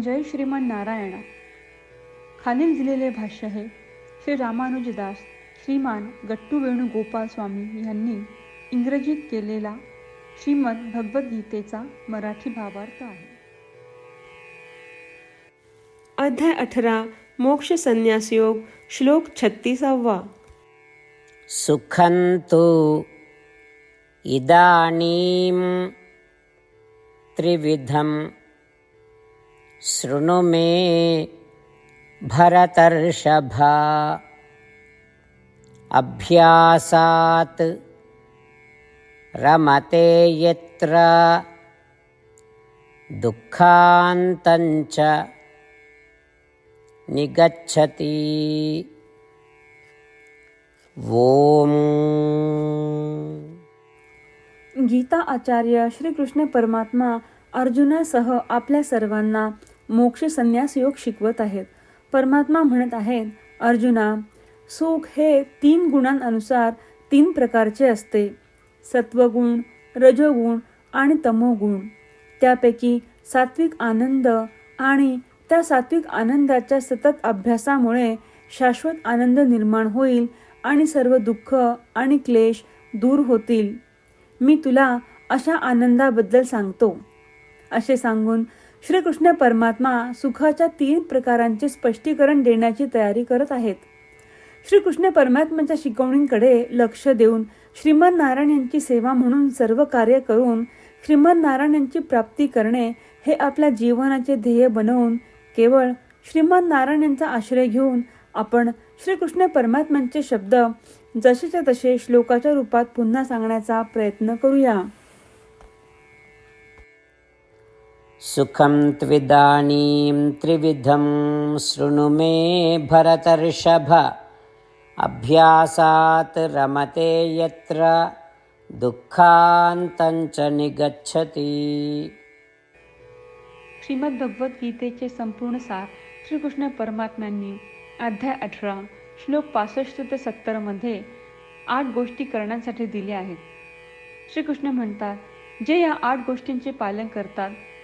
जय श्रीमान नारायणा. खालील दिलेले भाष्य हे श्री रामानुजदास श्रीमान गट्टू वेणुगोपाल स्वामी यांनी इंग्रजीत केलेला श्रीमद भगवद्गीतेचा मराठी भावार्थ आहे. अध्याय अठरा मोक्ष संन्यास योग श्लोक छत्तीसावा. सुखं तु इदानीं त्रिविधं शृणु मे भरतर्षभा। अभ्यासात् रमते यत्र दुःखान्तञ्च निगच्छति। ॐ गीता आचार्य श्रीकृष्ण परमात्मा अर्जुनासह आपल्या सर्वांना मोक्ष संन्यास योग शिकवत आहेत. परमात्मा म्हणत आहेत अर्जुना सुख हे तीन गुणांनुसार तीन प्रकारचे असते. सत्वगुण रजोगुण आणि तमोगुण. त्यापैकी सात्विक आनंद आणि त्या सात्विक आनंदाच्या सतत अभ्यासामुळे शाश्वत आनंद निर्माण होईल आणि सर्व दुःख आणि क्लेश दूर होतील. मी तुला अशा आनंदाबद्दल सांगतो. असे सांगून श्रीकृष्ण परमात्मा सुखाच्या तीन प्रकारांचे स्पष्टीकरण देण्याची तयारी करत आहेत. श्रीकृष्ण परमात्म्याच्या शिकवणींकडे लक्ष देऊन श्रीमद नारायण यांची सेवा म्हणून सर्व कार्य करून श्रीमद नारायण यांची प्राप्ती करणे हे आपल्या जीवनाचे ध्येय बनवून केवळ श्रीमद नारायण यांचा आश्रय घेऊन आपण श्रीकृष्ण परमात्म्यांचे शब्द जसेच्या तसे श्लोकाच्या रूपात पुन्हा सांगण्याचा प्रयत्न करूया. सुखं त्विदानीं त्रिविधं शृणु मे भरतर्षभ। अभ्यासात् रमते यत्र दुःखान्तञ्च निगच्छति। श्रीमद्भगवद्गीतेचे संपूर्ण सार श्रीकृष्ण परमात्म्यांनी अध्याय अठरा श्लोक पासष्ट ते सत्तरमध्ये आठ गोष्टी करण्यासाठी दिल्या आहेत. श्रीकृष्ण म्हणतात जे या आठ गोष्टींचे पालन करतात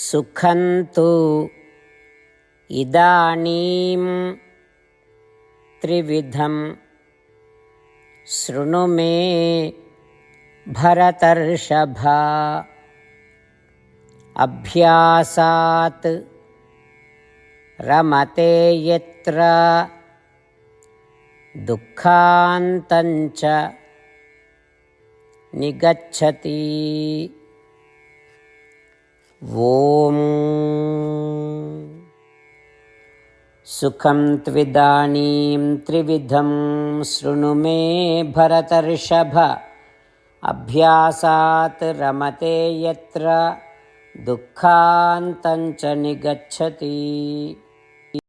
सुखं तु इदानीं त्रिविधं शृणु मे भरतर्षभा। अभ्यासात् रमते यत्र दुःखान्तञ्च निगच्छति ॐ सुखं त्विदानीं त्रिविधं शृणु मे भरतर्षभ अभ्यासात् रमते यत्र दुःखान्तञ्च निगच्छति